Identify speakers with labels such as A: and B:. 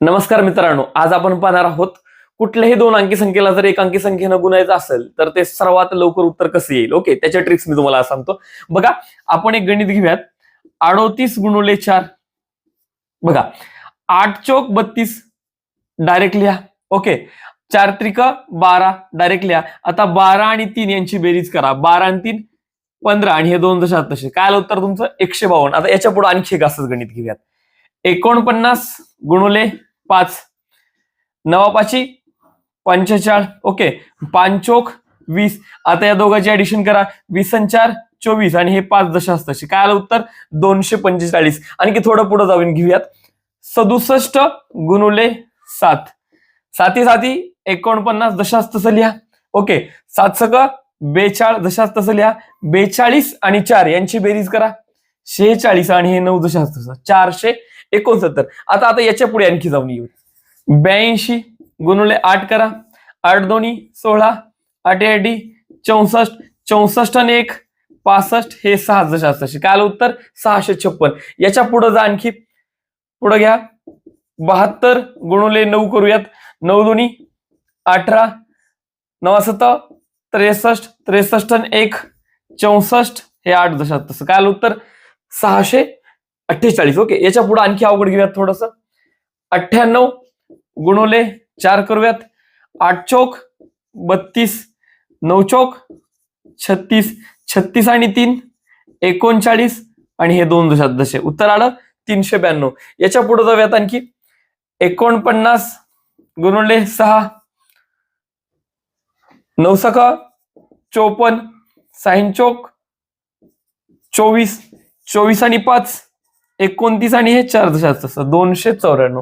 A: नमस्कार मित्रांनो आज आपण पाहणार आहोत कुठल्याही दोन अंकी संख्येला जर एक अंकी संख्येनं गुणायचं असेल तर ते सर्वात लवकर उत्तर कसं येईल? ओके त्याच्या ट्रिक्स मी तुम्हाला सांगतो. बघा आपण एक गणित घेऊयात. अडोतीस गुणुले चार. बघा आठ चौक बत्तीस डायरेक्ट लिहा. ओके चार त्रिक बारा डायरेक्ट लिहा. आता बारा आणि तीन यांची बेरीज करा. बारा आणि तीन पंधरा आणि हे दोन दशात तसे. काय आलं उत्तर तुमचं? एकशे बावन्न. आता याच्यापुढे आणखी एक असंच गणित घेऊयात. एकोणपन्नास गुणुले पाच. नवापाची पंचेचाळ. ओके. पांचोक वीस. आता या दोघांची ऍडिशन करा. वीस आणि चार चोवीस. आणि हे पाच दशास्तशी काय आलं उत्तर? दोनशे पंचेचाळीस. आणखी थोडं पुढे जाऊन घेऊयात. सदुसष्ट गुणुले सात. साती साती एकोणपन्नास दशास्त लिहा. ओके. सात सक बेचाळ दशास्त लिहा. बेचाळीस आणि चार. यांची बेरीज करा. शेहेचाळीस आणि हे नऊ दशांश चारशे एकोणसत्तर. आता आता याच्यापुढे आणखी जाऊन येऊ. ब्याऐंशी गुणुले आठ करा. आठ दोन्ही सोळा. आठ चौसष्ट. चौसष्ट आणि एक. पासष्ट हे सहा दशांश काय आलं उत्तर? सहाशे छप्पन. याच्यापुढे जा आणखी. पुढे घ्या. बहात्तर गुणुले नऊ करूयात. नऊ दोन्ही. अठरा. नवासत त्रेसष्ट. त्रेसष्ट आणि एक. चौसष्ट हे आठ दशांश तसं काय आलं उत्तर? सहाशे अठ्ठेचाळीस. ओके याच्यापुढे आणखी अवघड घेऊयात थोडस. अठ्ठ्याण्णव गुणवले चार करूयात. आठ चौक बत्तीस नऊ चौक छत्तीस छत्तीस आणि तीन एकोणचाळीस आणि हे दोन दशात दशे. उत्तर आलं तीनशे ब्याण्णव. याच्यापुढे जाऊयात आणखी. एकोणपन्नास गुणवले सहा नऊ सखा चोपन्न साईन चौक चोवीस चोवीस आणि पाच एकोणतीस आणि हे चार दशात तसं दोनशे चौऱ्याण्णव.